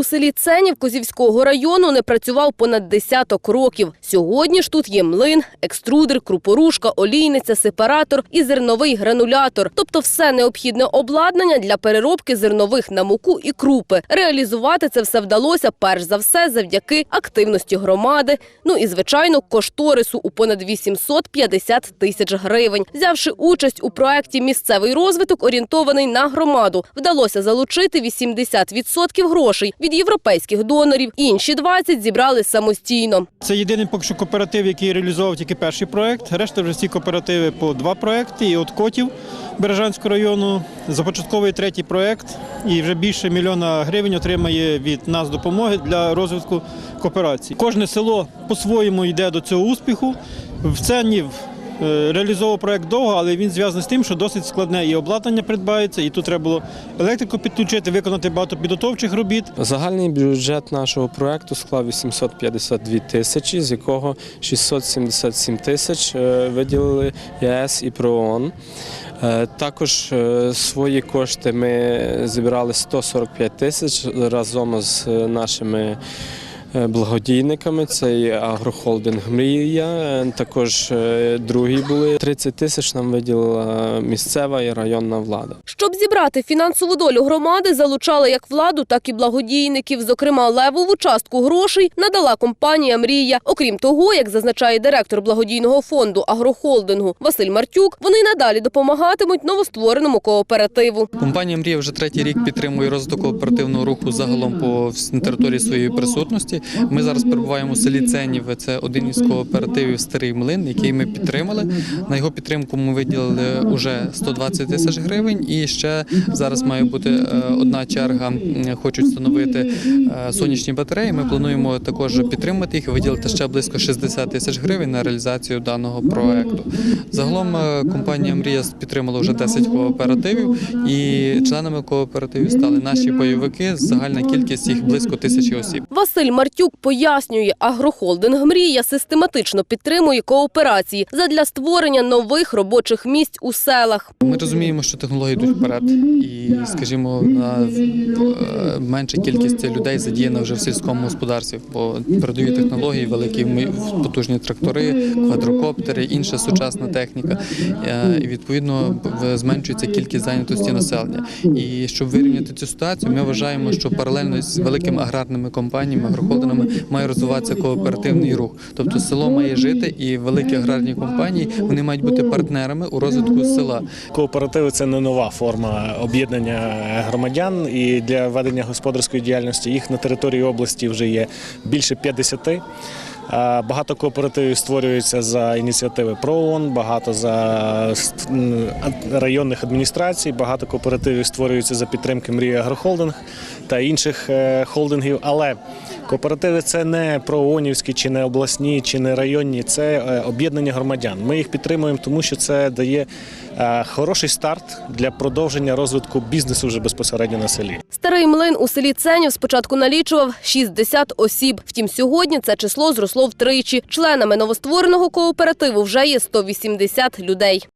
у селі Ценів Козівського району не працював понад десяток років. Сьогодні ж тут є млин, екструдер, крупорушка, олійниця, сепаратор і зерновий гранулятор, тобто все необхідне обладнання для переробки зернових на муку і крупи. Реалізувати це все вдалося перш за все завдяки активності громади. Ну і звичайно, кошторису у понад 850 тисяч гривень. Взявши участь у проекті Місцевий розвиток орієнтований на громаду, вдалося залучити 80% грошей європейських донорів. Інші 20 зібрали самостійно. Це єдиний поки що кооператив, який реалізував тільки перший проект. Решта вже всі кооперативи по два проекти. І от Котів Бережанського району започатковий третій проект. І вже більше мільйона гривень отримає від нас допомоги для розвитку кооперації. Кожне село по-своєму йде до цього успіху. В Ценів реалізовував проект довго, але він зв'язаний з тим, що досить складне і обладнання придбається, і тут треба було електрику підключити, виконати багато підготовчих робіт. Загальний бюджет нашого проекту склав 852 тисячі, з якого 677 тисяч е, виділили ЄС і ПРООН. Е, Також е, свої кошти ми зібрали 145 тисяч разом з е, нашими е, благодійниками. Це і агрохолдинг Мрія. е, Також е, другі були 30 тисяч нам виділила місцева і районна влада. Щоб зібрати фінансову долю громади, залучали як владу, так і благодійників. Зокрема, левову частку грошей надала компанія Мрія. Окрім того, як зазначає директор благодійного фонду агрохолдингу Василь Мартюк, вони й надалі допомагатимуть новоствореному кооперативу. Компанія Мрія вже третій рік підтримує розвиток кооперативного руху загалом по території своєї присутності. Ми зараз перебуваємо у селі Ценів. Це один із кооперативів Старий Млин, який ми підтримали. На його підтримку ми виділили вже 120 тисяч гривень. І ще зараз має бути е, одна черга. Хочуть встановити е, сонячні батареї. Ми плануємо також підтримати їх і виділити ще близько 60 тисяч гривень на реалізацію даного проекту. Загалом е, компанія Мрія підтримала вже 10 кооперативів, і членами кооперативів стали наші бойовики. Загальна кількість їх близько тисячі осіб. Василь Мартюк пояснює, агрохолдинг Мрія систематично підтримує кооперації задля створення нових робочих місць у селах. Ми розуміємо, що технології йдуть вперед, і, скажімо, е, менша кількість людей задіяна вже в сільському господарстві, бо передові технології, великі потужні трактори, квадрокоптери, інша сучасна техніка. Е, І відповідно зменшується кількість зайнятості населення. І щоб вирівняти цю ситуацію, ми вважаємо, що паралельно з великими аграрними компаніями, агрохолдингами має розвиватися кооперативний рух. Тобто село має жити, і великі аграрні компанії вони мають бути партнерами у розвитку села. Кооперативи це не нова форма об'єднання громадян і для ведення господарської діяльності їх на території області вже є більше 50. Багато кооперативів створюються за ініціативи ПРООН, багато за районних адміністрацій, багато кооперативів створюються за підтримки мрії Агрохолдинг та інших е, холдингів. Але кооперативи це не проонівські, чи не обласні, чи не районні, це е, об'єднання громадян. Ми їх підтримуємо, тому що це дає е, хороший старт для продовження розвитку бізнесу вже безпосередньо на селі. Старий млин у селі Ценів спочатку налічував 60 осіб. Втім, сьогодні це число зросло втричі. Членами новоствореного кооперативу вже є 180 людей.